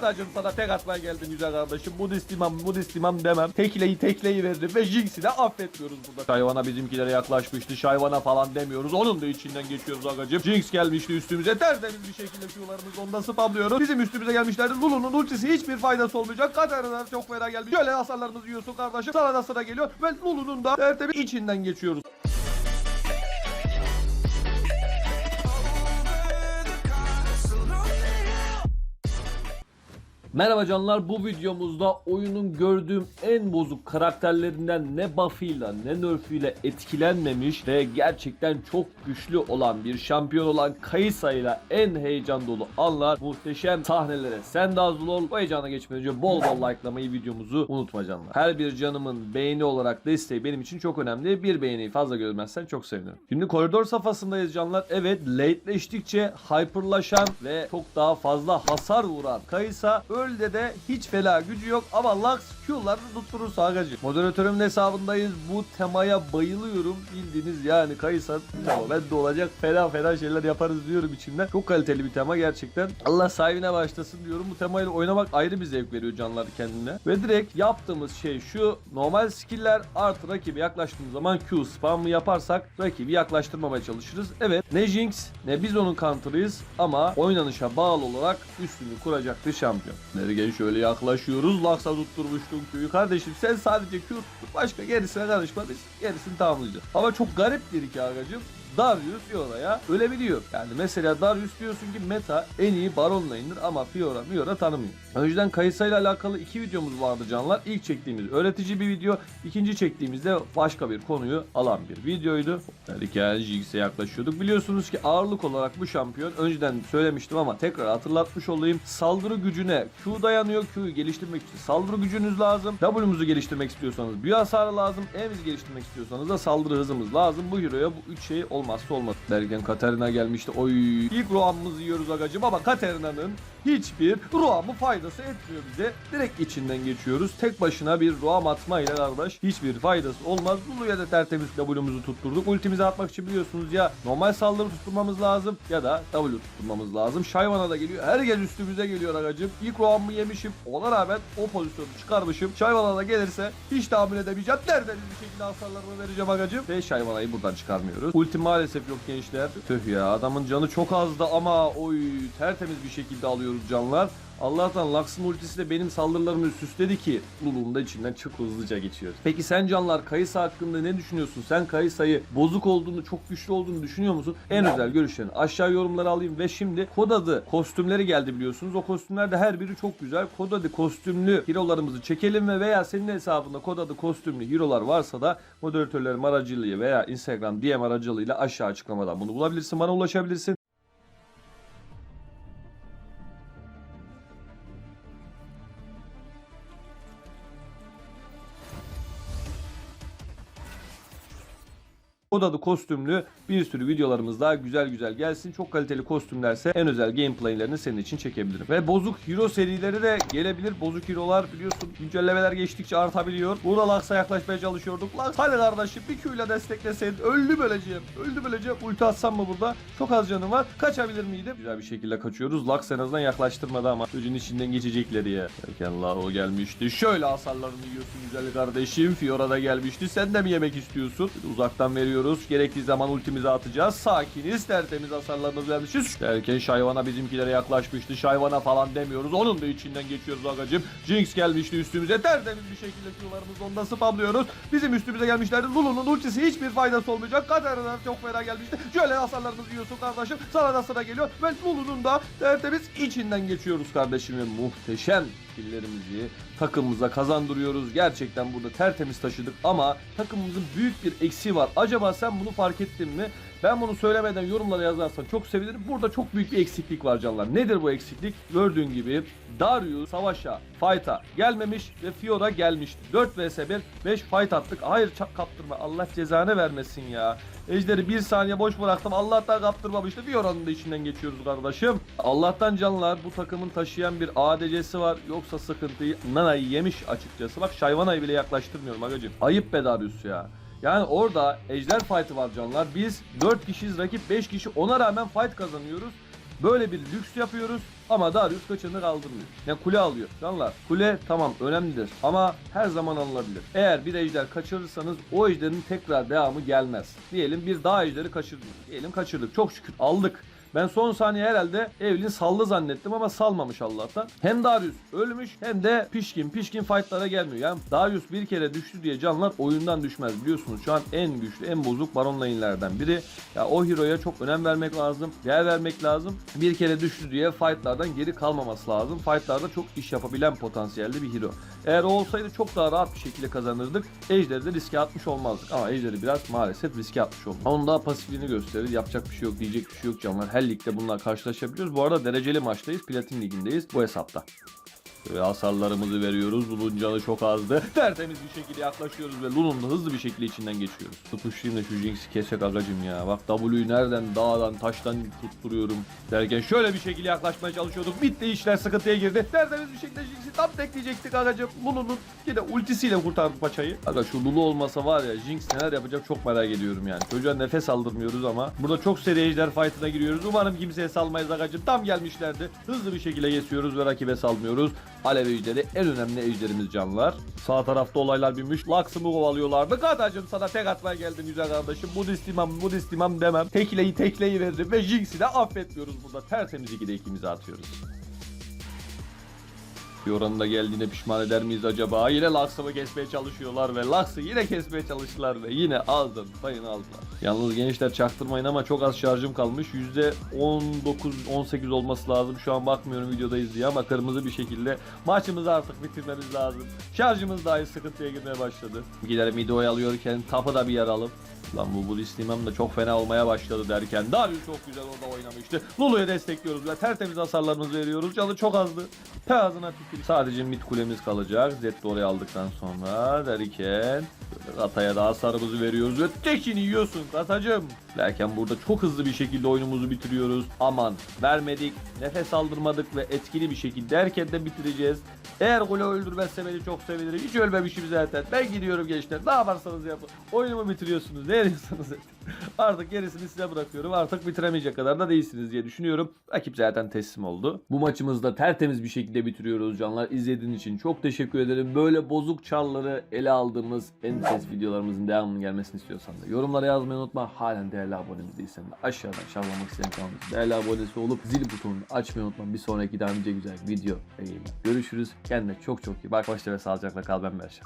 Sadece sana tek atmaya geldim güzel kardeşim. Bu istimam, bu istimam demem. Tekleyi tekleyi verdim ve Jinx'i de affetmiyoruz burada. Şayvana bizimkilere yaklaşmıştı. Şayvana falan demiyoruz. Onun da içinden geçiyoruz agacım. Jinx gelmişti üstümüze. Tertemiz bir şekilde Q'larımızı onda spamlıyoruz. Bizim üstümüze gelmişlerdi. Lulu'nun ultisi hiçbir faydası olmayacak. Katarina çok fena gelmiş. Şöyle hasarlarımızı yiyorsun kardeşim. Sana da sıra geliyor. Ve Lulu'nun da tertemiz içinden geçiyoruz. Merhaba canlar bu videomuzda oyunun gördüğüm en bozuk karakterlerinden ne buff'ıyla ne nerf'üyle etkilenmemiş ve gerçekten çok güçlü olan bir şampiyon olan Kaysa ile en heyecan dolu anlar muhteşem sahnelere sen de hazır ol. Bu heyecana geçmeden önce bol bol likelamayı videomuzu unutma canlar. Her bir canımın beğeni olarak desteği benim için çok önemli. Bir beğeniyi fazla görmezsen çok sevinirim. Şimdi koridor safhasındayız canlar. Evet lateleştikçe hyperlaşan ve çok daha fazla hasar vuran Kaysa öyle de hiç fela gücü yok ama Lux Q'larını tutturursa agacı. Moderatörümün hesabındayız. Bu temaya bayılıyorum. Bildiğiniz yani Kaysa tema ben olacak fena fena şeyler yaparız diyorum içimden. Çok kaliteli bir tema gerçekten. Allah sahibine başlasın diyorum. Bu temayla oynamak ayrı bir zevk veriyor canlar kendine. Ve direkt yaptığımız şey şu. Normal skill'ler artı rakibi yaklaştığımız zaman Q spamı yaparsak rakibi yaklaştırmamaya çalışırız. Evet ne Jinx ne biz onun counter'ıyız ama oynanışa bağlı olarak üstünü kuracak bir şampiyon. Nereye şöyle yaklaşıyoruz. Laksa tutturmuştun Q'yu. Kardeşim sen sadece Q tuttur. Başka gerisine karışma biz gerisini tamamlayacağız. Ama çok gariptir ki agacım. Darius Fiora'ya ölebiliyor. Yani mesela Darius diyorsun ki meta en iyi Baron lane'dir ama Fiora Fiora tanımıyor. Önceden Kaysa ile alakalı iki videomuz vardı canlar. İlk çektiğimiz öğretici bir video. ikinci çektiğimizde başka bir konuyu alan bir videoydu. Derken Jinx'e yaklaşıyorduk. Biliyorsunuz ki ağırlık olarak bu şampiyon önceden söylemiştim ama tekrar hatırlatmış olayım. Saldırı gücüne Q dayanıyor. Q'yu geliştirmek için saldırı gücünüz lazım. W'muzu geliştirmek istiyorsanız büyü hasarı lazım. E'mizi geliştirmek istiyorsanız da saldırı hızımız lazım. Bu hero'ya bu üç şey olmazsa olmaz. Derken Katarina gelmişti. Oy. İlk Roam'ımızı yiyoruz agacım ama Katarina'nın hiçbir Roam'ı faydası etmiyor bize. Direkt içinden geçiyoruz. Tek başına bir Roam atmayla kardeş hiçbir faydası olmaz. Lulu'ya da tertemiz W'muzu tutturduk. Ultimizi atmak için biliyorsunuz ya normal saldırı tutturmamız lazım ya da W tutturmamız lazım. Shyvana da geliyor. Her gel üstümüze geliyor agacım. İlk Roam'ımı yemişim. Ona rağmen o pozisyonu çıkarmışım. Shyvana da gelirse hiç tahmin edemeyeceğim. Nereden bir şekilde hasarlarını vereceğim agacım. Ve Shyvana'yı buradan çıkarmıyoruz. Ulti maalesef yok gençler. Tüh ya adamın canı çok azdı ama oy tertemiz bir şekilde alıyoruz canlar. Allah'tan Lux'ın ultisi de benim saldırılarımı süsledi ki Lulu'nun da içinden çok hızlıca geçiyoruz. Peki sen canlar Kayısa hakkında ne düşünüyorsun? Sen Kayısa'yı bozuk olduğunu, çok güçlü olduğunu düşünüyor musun? En özel görüşlerini aşağı yorumlara alayım ve şimdi kod adı kostümleri geldi biliyorsunuz. O kostümler de her biri çok güzel. Kod adı kostümlü hero'larımızı çekelim ve veya senin hesabında kod adı kostümlü hero'lar varsa da moderatörlerim aracılığıyla veya Instagram DM aracılığıyla aşağı açıklamadan bunu bulabilirsin. Bana ulaşabilirsin. Kod adı kostümlü bir sürü videolarımız daha güzel güzel gelsin. Çok kaliteli kostümlerse en özel gameplaylerini senin için çekebilirim. Ve bozuk hero serileri de gelebilir. Bozuk hero'lar biliyorsun güncellemeler geçtikçe artabiliyor. Burada Lux'a yaklaşmaya çalışıyorduk. Lux hadi kardeşim bir Q'yla destekleseydin. Öldü böleceğim. Öldü böleceğim. Ulti atsam mı burada? Çok az canım var. Kaçabilir miydim? Güzel bir şekilde kaçıyoruz. Lux en azından yaklaştırmadı ama çocuğun içinden geçecekleri ya. Derken o gelmişti. Şöyle hasarlarını yiyorsun güzel kardeşim. Fiora da gelmişti. Sen de mi yemek istiyorsun? Uzaktan veriyoruz. Gerektiği zaman ultimizi atacağız. Sakiniz. Tertemiz hasarlarımızı vermişiz. Derken Şayvana bizimkilere yaklaşmıştı. Şayvana falan demiyoruz. Onun da içinden geçiyoruz agacım. Jinx gelmişti üstümüze. Tertemiz bir şekilde Q'larımızı onda spamlıyoruz. Bizim üstümüze gelmişlerdi. Lulu'nun ultisi hiçbir faydası olmayacak. Katarina çok fena gelmişti. Şöyle hasarlarımızı yiyorsun kardeşim. Sana da sıra geliyor. Ve Lulu'nun da tertemiz içinden geçiyoruz kardeşim. Muhteşem skilllerimizi takımımıza kazandırıyoruz. Gerçekten burada tertemiz taşıdık ama takımımızın büyük bir eksiği var. Acaba sen bunu fark ettin mi? Ben bunu söylemeden yorumlara yazarsan çok sevinirim. Burada çok büyük bir eksiklik var canlar. Nedir bu eksiklik? Gördüğün gibi Darius savaşa, fight'a gelmemiş ve Fiora gelmişti. 4 vs 1, 5 fight attık. Hayır çak kaptırma. Allah cezanı vermesin ya. Ejderi bir saniye boş bıraktım. Allah'tan kaptırmamıştı. Fiora'nın da içinden geçiyoruz kardeşim. Allah'tan canlar bu takımın taşıyan bir ADC'si var. Yoksa sıkıntıyı Nana'yı yemiş açıkçası. Bak Şayvana'yı bile yaklaştırmıyorum agacım. Ayıp be Darius ya. Yani orada ejder fight'ı var canlar. Biz 4 kişiyiz rakip 5 kişi ona rağmen fight kazanıyoruz. Böyle bir lüks yapıyoruz Ama Darius kaçını kaldırmıyor. Yani kule alıyor. Canlar kule tamam önemlidir ama her zaman alınabilir. Eğer bir ejder kaçırırsanız o ejderin tekrar devamı gelmez. Diyelim bir daha ejderi kaçırdık. Diyelim kaçırdık. Çok şükür aldık. Ben son saniye herhalde Evelyn saldı zannettim ama salmamış Allah'tan. Hem Darius ölmüş hem de pişkin. Pişkin fightlara gelmiyor. Yani Darius bir kere düştü diye canlar oyundan düşmez biliyorsunuz. Şu an en güçlü, en bozuk baron lane'lerden biri. Ya o hero'ya çok önem vermek lazım. Değer vermek lazım. Bir kere düştü diye fightlardan geri kalmaması lazım. Fightlarda çok iş yapabilen potansiyelli bir hero. Eğer o olsaydı çok daha rahat bir şekilde kazanırdık. Ejder'i de riske atmış olmazdık. Ama Ejder'i biraz maalesef riske atmış olduk. Onun daha pasifliğini gösterir. Yapacak bir şey yok, diyecek bir şey yok canlar. Her ligde bunlar karşılaşabiliyoruz. Bu arada dereceli maçtayız. Platin ligindeyiz bu hesapta. Böyle hasarlarımızı veriyoruz. Lun'un canı çok azdı. Tertemiz bir şekilde yaklaşıyoruz ve Lun'un hızlı bir şekilde içinden geçiyoruz. Tutuşayım da şu Jinx'i kesecek agacım ya. Bak W'yu nereden dağdan taştan tutturuyorum derken şöyle bir şekilde yaklaşmaya çalışıyorduk. Bitti işler sıkıntıya girdi. Tertemiz bir şekilde Jinx'i tam tekleyecektik agacım. Lun'un yine ultisiyle kurtardık paçayı. Aga şu Lulu olmasa var ya Jinx neler yapacak çok merak ediyorum yani. Çocuğa nefes aldırmıyoruz ama burada çok seri ejder fight'ına giriyoruz. Umarım kimseye salmayız agacım. Tam gelmişlerdi. Hızlı bir şekilde geçiyoruz ve rakibe salmıyoruz. Alev ejderi en önemli ejderimiz canlar. Sağ tarafta olaylar binmiş. Lux'ımı kovalıyorlardı. Kadacım sana tek atmaya geldim güzel kardeşim. Bu istimam bu istimam demem. Tekleyi tekleyi veririm ve Jinx'i de affetmiyoruz burada. Tertemiz 2'de ikimizi atıyoruz. Yoran'ın da geldiğine pişman eder miyiz acaba? Yine Lux'ımı kesmeye çalışıyorlar ve Lux'ı yine kesmeye çalıştılar ve yine aldım. Payını aldılar. Yalnız gençler çaktırmayın ama çok az şarjım kalmış. %19-18 olması lazım. Şu an bakmıyorum videodayız diye ama kırmızı bir şekilde maçımızı artık bitirmemiz lazım. Şarjımız dahi sıkıntıya girmeye başladı. Gidelim Mido'yu alıyorken tapı da bir yaralım. Lan bu Budist imam da çok fena olmaya başladı derken Darius çok güzel orada oynamıştı. Lulu'yu destekliyoruz ve tertemiz hasarlarımızı veriyoruz. Canı çok azdı. Te ağzına tükür. Sadece mid kulemiz kalacak. Zed oraya aldıktan sonra derken böyle Ataya da hasarımızı veriyoruz ve tekini yiyorsun Katacım. Derken burada çok hızlı bir şekilde oyunumuzu bitiriyoruz. Aman vermedik, nefes aldırmadık ve etkili bir şekilde erken de bitireceğiz. Eğer golü öldürmezse beni çok sevinirim. Hiç ölmemişim zaten. Ben gidiyorum gençler. Ne yaparsanız yapın. Oyunumu bitiriyorsunuz. Ne ediyorsanız edin. Artık gerisini size bırakıyorum. Artık bitiremeyecek kadar da değilsiniz diye düşünüyorum. Rakip zaten teslim oldu. Bu maçımızda tertemiz bir şekilde bitiriyoruz canlar. İzlediğiniz için çok teşekkür ederim. Böyle bozuk çarları ele aldığımız en ses videolarımızın devamının gelmesini istiyorsan da yorumlara yazmayı unutma. Halen değerli abonemiz değilsen de aşağıdan şavlamak isteyen kanalımız değerli abonesi olup zil butonunu açmayı unutma. Bir sonraki daha nice güzel video ve. Görüşürüz. Kendine çok çok iyi bak. Hoşça ve sağlıcakla kal. Ben Berşem.